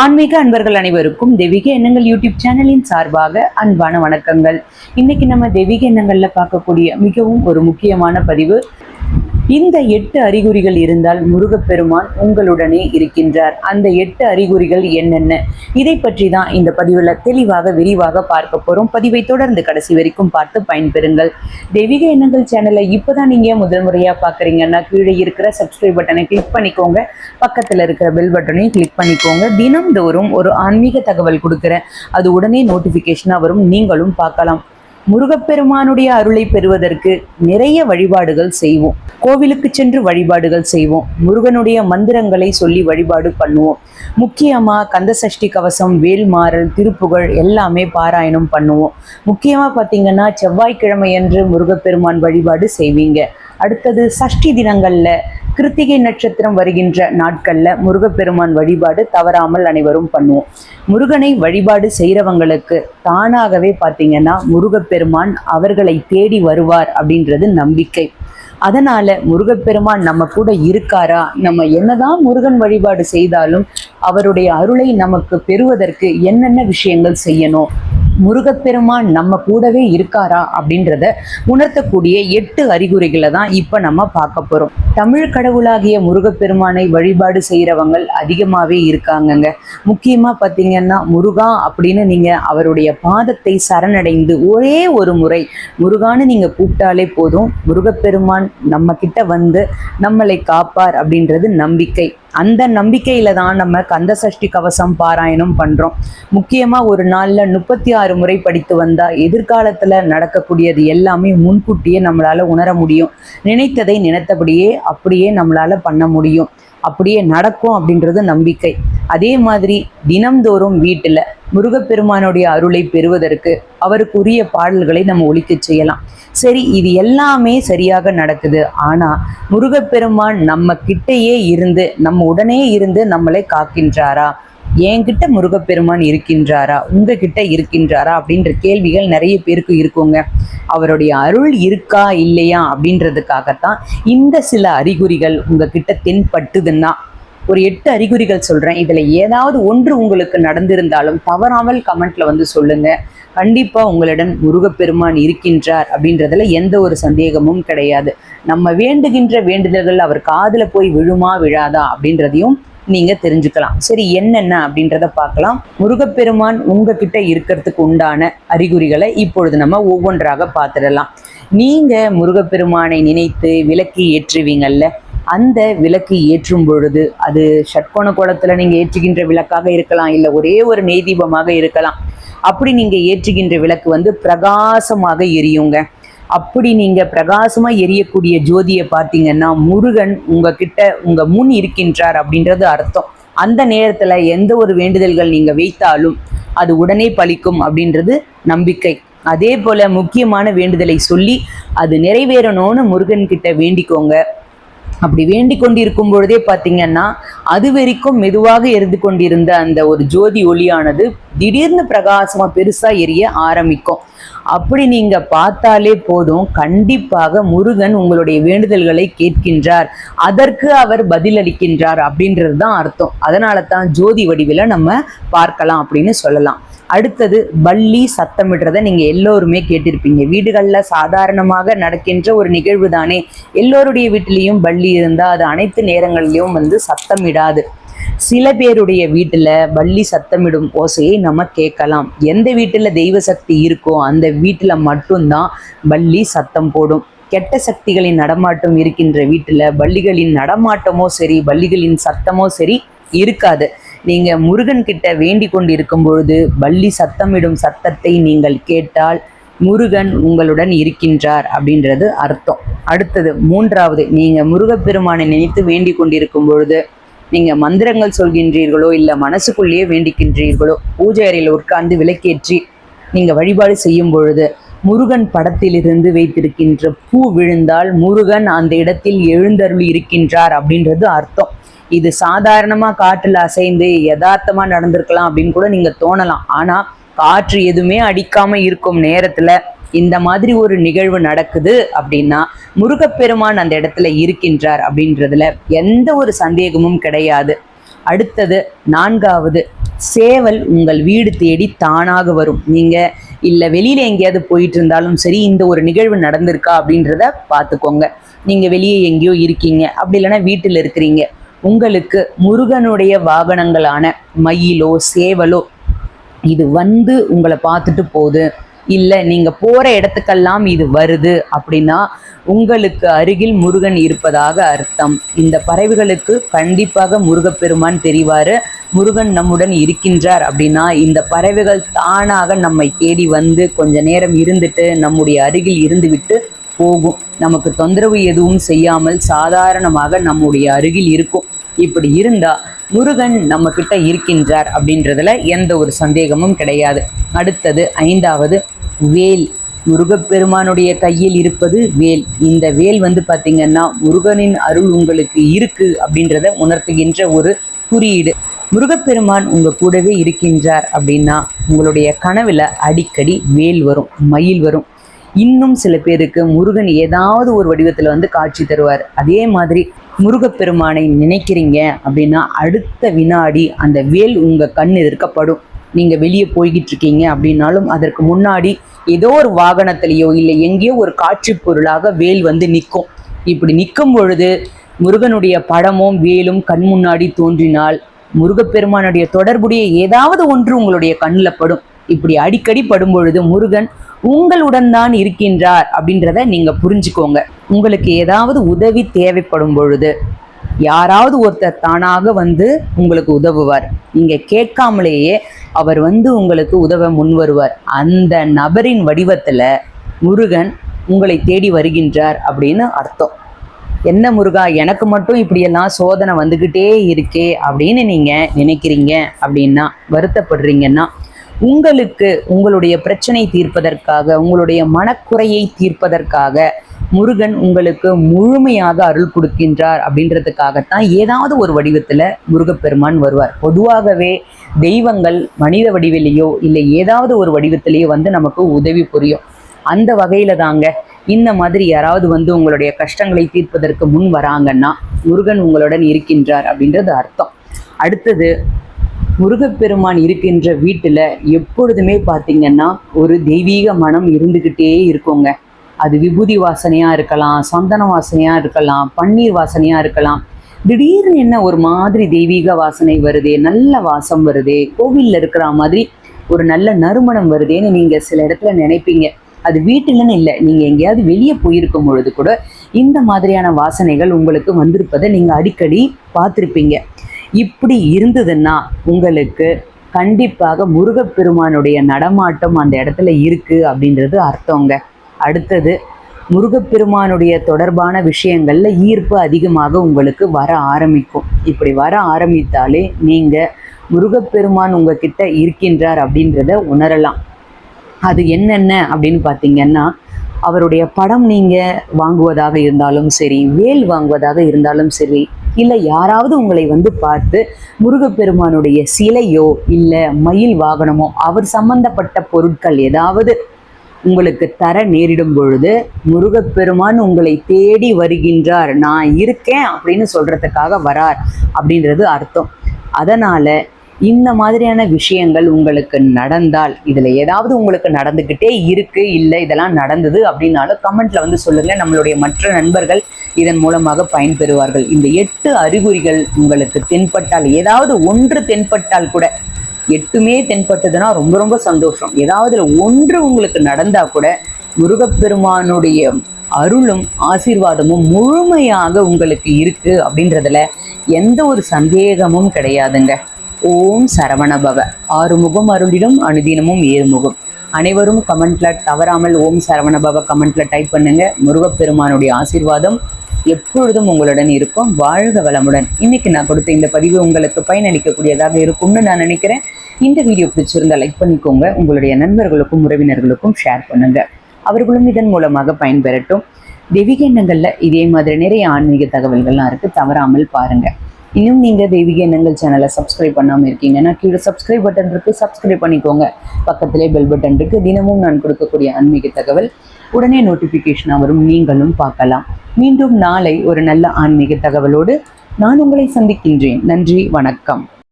ஆன்மீக அன்பர்கள் அனைவருக்கும் தெய்வீக எண்ணங்கள் யூடியூப் சேனலின் சார்பாக அன்பான வணக்கங்கள். இன்னைக்கு நம்ம தெய்வீக எண்ணங்கள்ல பார்க்கக்கூடிய மிகவும் ஒரு முக்கியமான பதிவு இந்த எட்டு அறிகுறிகள் இருந்தால் முருகப்பெருமான் உங்களுடனே இருக்கின்றார். அந்த எட்டு அறிகுறிகள் என்னென்ன? இதை பற்றி தான் இந்த பதிவில் தெளிவாக விரிவாக பார்க்க போகிறோம் பதிவை தொடர்ந்து கடைசி வரைக்கும் பார்த்து பயன்பெறுங்கள். தெய்வீக எண்ணங்கள் சேனலை இப்போ தான் நீங்கள் முதல் முறையாக பார்க்குறீங்கன்னா கீழே இருக்கிற சப்ஸ்கிரைப் பட்டனை கிளிக் பண்ணிக்கோங்க. பக்கத்தில் இருக்கிற பெல் பட்டனையும் கிளிக் பண்ணிக்கோங்க. தினம்தோறும் ஒரு ஆன்மீக தகவல் கொடுக்குறேன். அது உடனே நோட்டிஃபிகேஷனாக வரும். நீங்களும் பார்க்கலாம். முருகப்பெருமானுடைய அருளை பெறுவதற்கு நிறைய வழிபாடுகள் செய்வோம். கோவிலுக்கு சென்று வழிபாடுகள் செய்வோம். முருகனுடைய மந்திரங்களை சொல்லி வழிபாடு பண்ணுவோம். முக்கியமா கந்தசஷ்டி கவசம் வேல்மாறல் திருப்புகழ் எல்லாமே பாராயணம் பண்ணுவோம். முக்கியமாக பார்த்தீங்கன்னா செவ்வாய்க்கிழமை அன்று முருகப்பெருமான் வழிபாடு செய்வீங்க. அடுத்தது சஷ்டி தினங்களில் கிருத்திகை நட்சத்திரம் வருகின்ற நாட்கள்ல முருகப்பெருமான் வழிபாடு தவறாமல் அனைவரும் பண்ணுவோம். முருகனை வழிபாடு செய்கிறவங்களுக்கு தானாகவே பார்த்தீங்கன்னா முருகப்பெருமான் அவர்களை தேடி வருவார் அப்படின்றது நம்பிக்கை. அதனால முருகப்பெருமான் நம்ம கூட இருக்காரா? நம்ம என்னதான் முருகன் வழிபாடு செய்தாலும் அவருடைய அருளை நமக்கு பெறுவதற்கு என்னென்ன விஷயங்கள் செய்யணும்? முருகப்பெருமான் நம்ம கூடவே இருக்காரா அப்படின்றத உணர்த்தக்கூடிய எட்டு அறிகுறிகளை தான் இப்போ நம்ம பார்க்க போகிறோம் தமிழ் கடவுளாகிய முருகப்பெருமானை வழிபாடு செய்கிறவங்க அதிகமாகவே இருக்காங்கங்க. முக்கியமாக பார்த்தீங்கன்னா முருகா அப்படின்னு நீங்கள் அவருடைய பாதத்தை சரணடைந்து ஒரே ஒரு முறை முருகான்னு நீங்கள் கூப்பிட்டாலே போதும். முருகப்பெருமான் நம்ம கிட்ட வந்து நம்மளை காப்பார் அப்படின்றது நம்பிக்கை. அந்த நம்பிக்கையில தான் நம்ம கந்த சஷ்டி கவசம் பாராயணம் பண்றோம். முக்கியமா ஒரு நாள்ல முப்பத்தி ஆறு முறை படித்து வந்தா எதிர்காலத்துல நடக்கக்கூடியது எல்லாமே முன்கூட்டியே நம்மளால உணர முடியும். நினைத்ததை நினைத்தபடியே அப்படியே நம்மளால பண்ண முடியும். அப்படியே நடக்கும் அப்படின்றது நம்பிக்கை. அதே மாதிரி தினம்தோறும் வீட்டில் முருகப்பெருமானுடைய அருளை பெறுவதற்கு அவருக்குரிய பாடல்களை நம்ம ஒழிக்க செய்யலாம். சரி இது எல்லாமே சரியாக நடக்குது. ஆனா முருகப்பெருமான் நம்ம கிட்டேயே இருந்து நம்ம உடனே இருந்து நம்மளை காக்கின்றாரா? என்கிட்ட முருகப்பெருமான் இருக்கின்றாரா? உங்ககிட்ட இருக்கின்றாரா? அப்படின்ற கேள்விகள் நிறைய பேருக்கு இருக்குங்க. அவருடைய அருள் இருக்கா இல்லையா அப்படின்றதுக்காகத்தான் இந்த சில அறிகுறிகள் உங்ககிட்ட தென்பட்டுதுன்னா ஒரு எட்டு அறிகுறிகள் சொல்றேன். இதுல ஏதாவது ஒன்று உங்களுக்கு நடந்திருந்தாலும் தவறாமல் கமெண்ட்ல வந்து சொல்லுங்க. கண்டிப்பா உங்களிடம் முருகப்பெருமான் இருக்கின்றார் அப்படின்றதுல எந்த ஒரு சந்தேகமும் கிடையாது. நம்ம வேண்டுகின்ற வேண்டுதல்கள் அவர் காதுல போய் விழுமா விழாதா அப்படின்றதையும் நீங்க தெரிஞ்சுக்கலாம். சரி என்னென்ன அப்படின்றத பார்க்கலாம். முருகப்பெருமான் உங்ககிட்ட இருக்கிறதுக்கு உண்டான அறிகுறிகளை இப்பொழுது நம்ம ஒவ்வொன்றாக பார்த்துடலாம். நீங்க முருகப்பெருமானை நினைத்து விளக்கு ஏற்றுவீங்கல்ல அந்த விளக்கு ஏற்றும் பொழுது அது ஷட்கோண கோலத்தில் நீங்க ஏற்றுகின்ற விளக்காக இருக்கலாம் இல்லை ஒரே ஒரு நெய் தீபமாக இருக்கலாம். அப்படி நீங்க ஏற்றுகின்ற விளக்கு வந்து பிரகாசமாக எரியுங்க. அப்படி நீங்க பிரகாசமா எரியக்கூடிய ஜோதியை பார்த்தீங்கன்னா முருகன் உங்ககிட்ட உங்க முன் இருக்கின்றார் அப்படின்றது அர்த்தம். அந்த நேரத்துல எந்த ஒரு வேண்டுதல்கள் நீங்க வைத்தாலும் அது உடனே பலிக்கும் அப்படின்றது நம்பிக்கை. அதே போல முக்கியமான வேண்டுதலை சொல்லி அது நிறைவேறணும்னு முருகன் கிட்ட வேண்டிக்கோங்க. அப்படி வேண்டி கொண்டிருக்கும் பொழுதே பார்த்தீங்கன்னா அது வரைக்கும் மெதுவாக எரிந்து கொண்டிருந்த அந்த ஒரு ஜோதி ஒளியானது திடீர்னு பிரகாசமா பெருசா எரிய ஆரம்பிக்கும். அப்படி நீங்க பார்த்தாலே போதும். கண்டிப்பாக முருகன் உங்களுடைய வேண்டுதல்களை கேட்கின்றார். அதற்கு அவர் பதிலளிக்கின்றார் அப்படின்றது தான் அர்த்தம். அதனால தான் ஜோதி வடிவில் நம்ம பார்க்கலாம் அப்படின்னு சொல்லலாம். அடுத்தது பள்ளி சத்தமிடுறத நீங்க எல்லோருமே கேட்டிருப்பீங்க. வீடுகளில் சாதாரணமாக நடக்கின்ற ஒரு நிகழ்வு தானே எல்லோருடைய வீட்டிலையும் பள்ளி இருந்தால் அது அனைத்து நேரங்களிலும் வந்து விடாது. சில பேருடைய வீட்டில் வள்ளி சத்தமிடும் ஓசையை நம்ம கேட்கலாம். எந்த வீட்டில் தெய்வ சக்தி இருக்கோ அந்த வீட்டில் மட்டும்தான் வள்ளி சத்தம் போடும். கெட்ட சக்திகளின் நடமாட்டம் இருக்கின்ற வீட்டில் பள்ளிகளின் நடமாட்டமோ சரி பள்ளிகளின் சத்தமோ சரி இருக்காது. நீங்க முருகன் கிட்ட வேண்டி கொண்டு இருக்கும் பொழுது பள்ளி சத்தமிடும் சத்தத்தை நீங்கள் கேட்டால் முருகன் உங்களுடன் இருக்கின்றார் அப்படின்றது அர்த்தம். அடுத்தது மூன்றாவது நீங்க முருகப்பெருமானை நினைத்து வேண்டி கொண்டிருக்கும் பொழுது நீங்க மந்திரங்கள் சொல்கின்றீர்களோ இல்ல மனசுக்குள்ளேயே வேண்டிக்கின்றீர்களோ பூஜை அறையில் உட்கார்ந்து விளக்கேற்றி நீங்க வழிபாடு செய்யும் பொழுது முருகன் படத்திலிருந்து வைத்திருக்கின்ற பூ விழுந்தால் முருகன் அந்த இடத்தில் எழுந்தருள் இருக்கின்றார் அப்படின்றது அர்த்தம். இது சாதாரணமா காற்றுல அசைந்து யதார்த்தமா நடந்திருக்கலாம் அப்படின்னு கூட நீங்க தோணலாம். ஆனா காற்று எதுவுமே அடிக்காம இருக்கும் நேரத்துல இந்த மாதிரி ஒரு நிகழ்வு நடக்குது அப்படின்னா முருகப்பெருமான் அந்த இடத்துல இருக்கின்றார் அப்படின்றதுல எந்த ஒரு சந்தேகமும் கிடையாது. அடுத்தது நான்காவது சேவல் உங்கள் வீடு தேடி தானாக வரும். நீங்க இல்ல வெளியில எங்கேயாவது போயிட்டு இருந்தாலும் சரி இந்த ஒரு நிகழ்வு நடந்திருக்கா அப்படின்றத பார்த்துக்கோங்க. நீங்க வெளியே எங்கேயோ இருக்கீங்க. அப்படி இல்லைன்னா வீட்டில் இருக்கிறீங்க. உங்களுக்கு முருகனுடைய வாகனங்களான மயிலோ சேவலோ இது வந்து உங்களை பார்த்துட்டு போகுது. இல்லை நீங்கள் போகிற இடத்துக்கெல்லாம் இது வருது அப்படின்னா உங்களுக்கு அருகில் முருகன் இருப்பதாக அர்த்தம். இந்த பறவைகளுக்கு கண்டிப்பாக முருகப்பெருமான் தெரிவார். முருகன் நம்முடன் இருக்கின்றார் அப்படின்னா இந்த பறவைகள் தானாக நம்மை தேடி வந்து கொஞ்ச நேரம் இருந்துட்டு நம்முடைய அருகில் இருந்துவிட்டு போகும். நமக்கு தொந்தரவு எதுவும் செய்யாமல் சாதாரணமாக நம்முடைய அருகில் இருக்கும். இப்படி இருந்தா முருகன் நம்ம கிட்ட இருக்கின்றார் அப்படின்றதுல எந்த ஒரு சந்தேகமும் கிடையாது. அடுத்தது ஐந்தாவது வேல். முருகப்பெருமானுடைய கையில் இருப்பது வேல். இந்த வேல் வந்து பார்த்திங்கன்னா முருகனின் அருள் உங்களுக்கு இருக்கு அப்படின்றத உணர்த்துகின்ற ஒரு குறியீடு. முருகப்பெருமான் உங்க கூடவே இருக்கின்றார் அப்படின்னா உங்களுடைய கனவுல அடிக்கடி வேல் வரும் மயில் வரும். இன்னும் சில பேருக்கு முருகன் ஏதாவது ஒரு வடிவத்தில் வந்து காட்சி தருவார். அதே மாதிரி முருகப்பெருமானை நினைக்கிறீங்க அப்படின்னா அடுத்த வினாடி அந்த வேல் உங்கள் கண் எதிர்க்கப்படும் நீங்கள் வெளியே போய்கிட்டு இருக்கீங்க அப்படின்னாலும் அதற்கு முன்னாடி ஏதோ ஒரு வாகனத்திலேயோ இல்லை எங்கேயோ ஒரு காட்சி பொருளாக வேல் வந்து நிற்கும். இப்படி நிற்கும் பொழுது முருகனுடைய படமும் வேலும் கண் முன்னாடி தோன்றினால் முருகப்பெருமானுடைய தொடர்புடைய ஏதாவது ஒன்று உங்களுடைய கண்ணில் படும். இப்படி அடிக்கடி படும் பொழுது முருகன் உங்களுடன் தான் இருக்கின்றார் அப்படின்றத நீங்க புரிஞ்சுக்கோங்க. உங்களுக்கு ஏதாவது உதவி தேவைப்படும் பொழுது யாராவது ஒருத்தர் தானாக வந்து உங்களுக்கு உதவுவார். நீங்க கேட்காமலேயே அவர் வந்து உங்களுக்கு உதவ முன் வருவார். அந்த நபரின் வடிவத்துல முருகன் உங்களை தேடி வருகின்றார் அப்படின்னு அர்த்தம். என்ன முருகா எனக்கு மட்டும் இப்படியெல்லாம் சோதனை வந்துக்கிட்டே இருக்கே அப்படின்னு நீங்கள் நினைக்கிறீங்க அப்படின்னா வருத்தப்படுறீங்கன்னா உங்களுக்கு உங்களுடைய பிரச்சனை தீர்ப்பதற்காக உங்களுடைய மனக்குறையை தீர்ப்பதற்காக முருகன் உங்களுக்கு முழுமையாக அருள் கொடுக்கின்றார் அப்படின்றதுக்காகத்தான் ஏதாவது ஒரு வடிவத்தில் முருகப்பெருமான் வருவார். பொதுவாகவே தெய்வங்கள் மனித வடிவிலேயோ இல்லை ஏதாவது ஒரு வடிவத்திலேயோ வந்து நமக்கு உதவி புரியும். அந்த வகையில் தாங்க இந்த மாதிரி யாராவது வந்து உங்களுடைய கஷ்டங்களை தீர்ப்பதற்கு முன் வராங்கன்னா முருகன் உங்களுடன் இருக்கின்றார் அப்படின்றது அர்த்தம். அடுத்தது முருகப்பெருமான் இருக்கின்ற வீட்டில் எப்பொழுதுமே பார்த்தீங்கன்னா ஒரு தெய்வீக மனம் இருந்துக்கிட்டே இருக்குங்க. அது விபூதி வாசனையாக இருக்கலாம் சந்தன வாசனையாக இருக்கலாம் பன்னீர் வாசனையாக இருக்கலாம். திடீர்னு என்ன ஒரு மாதிரி தெய்வீக வாசனை வருதே நல்ல வாசம் வருதே கோவிலில் இருக்கிற மாதிரி ஒரு நல்ல நறுமணம் வருதேன்னு நீங்கள் சில இடத்துல நினைப்பீங்க. அது வீட்டிலன்னு இல்லை நீங்கள் எங்கேயாவது வெளியே போயிருக்கும் பொழுது கூட இந்த மாதிரியான வாசனைகள் உங்களுக்கு வந்திருப்பதை நீங்கள் அடிக்கடி பார்த்துருப்பீங்க. இப்படி இருந்ததுன்னா உங்களுக்கு கண்டிப்பாக முருகப்பெருமானுடைய நடமாட்டம் அந்த இடத்துல இருக்குது அப்படின்றது அர்த்தங்க. அடுத்தது முருகப்பெருமானுடைய தொடர்பான விஷயங்களில் ஈர்ப்பு அதிகமாக உங்களுக்கு வர ஆரம்பிக்கும். இப்படி வர ஆரம்பித்தாலே நீங்கள் முருகப்பெருமான் உங்ககிட்ட இருக்கின்றார் அப்படின்றத உணரலாம். அது என்னென்ன அப்படின்னு பார்த்தீங்கன்னா அவருடைய படம் நீங்கள் வாங்குவதாக இருந்தாலும் சரி வேல் வாங்குவதாக இருந்தாலும் சரி இல்லை யாராவது உங்களை வந்து பார்த்து முருகப்பெருமானுடைய சிலையோ இல்லை மயில் வாகனமோ அவர் சம்பந்தப்பட்ட பொருட்கள் ஏதாவது உங்களுக்கு தர நேரிடும் பொழுது முருகப்பெருமான் உங்களை தேடி வருகின்றார். நான் இருக்கேன் அப்படின்னு சொல்றதுக்காக வரார் அப்படின்றது அர்த்தம். அதனால இந்த மாதிரியான விஷயங்கள் உங்களுக்கு நடந்தால் இதில் ஏதாவது உங்களுக்கு நடந்துக்கிட்டே இருக்கு இல்லை இதெல்லாம் நடந்தது அப்படின்னாலும் கமெண்ட்ல வந்து சொல்லுங்க. நம்மளுடைய மற்ற நண்பர்கள் இதன் மூலமாக பயன்பெறுவார்கள். இந்த எட்டு அறிகுறிகள் உங்களுக்கு தென்பட்டால் ஏதாவது ஒன்று தென்பட்டால் கூட எட்டுமே தென்பட்டதுன்னா ரொம்ப ரொம்ப சந்தோஷம். ஏதாவது ஒன்று உங்களுக்கு நடந்தா கூட முருகப்பெருமானுடைய அருளும் ஆசீர்வாதமும் முழுமையாக உங்களுக்கு இருக்கு அப்படின்றதுல எந்த ஒரு சந்தேகமும் கிடையாதுங்க. ஓம் சரவணபவ. ஆறுமுகம் அருளிடும் அனுதினமும் ஏறுமுகம். அனைவரும் கமெண்ட்ல தவறாமல் ஓம் சரவணபவ கமெண்ட்ல டைப் பண்ணுங்க. முருகப்பெருமானுடைய ஆசீர்வாதம் எப்பொழுதும் உங்களுடன் இருக்கும். வாழ்க வளமுடன். இன்னைக்கு நான் கொடுத்த இந்த பதிவு உங்களுக்கு பயனளிக்கக்கூடியதாக இருக்கும்னு நான் நினைக்கிறேன். இந்த வீடியோ பிடிச்சிருந்தா லைக் பண்ணிக்கோங்க. உங்களுடைய நண்பர்களுக்கும் உறவினர்களுக்கும் ஷேர் பண்ணுங்க. அவர்களும் இதன் மூலமாக பயன்பெறட்டும். தெய்வீக எண்ணங்களில் இதே மாதிரி நிறைய ஆன்மீக தகவல்கள்லாம் இருக்கு. தவறாமல் பாருங்க. இன்னும் நீங்கள் தெய்வீக எண்ணங்கள் சேனலை சப்ஸ்கிரைப் பண்ணாமல் இருக்கீங்கன்னா கீழே சப்ஸ்கிரைப் பட்டன் இருக்குது சப்ஸ்கிரைப் பண்ணிக்கோங்க. பக்கத்திலே பெல் பட்டன் இருக்குது தினமும் நான் கொடுக்கக்கூடிய ஆன்மீக தகவல் உடனே நோட்டிஃபிகேஷனாக வரும். நீங்களும் பார்க்கலாம். மீண்டும் நாளை ஒரு நல்ல ஆன்மீக தகவலோடு நான் உங்களை சந்திக்கின்றேன். நன்றி வணக்கம்.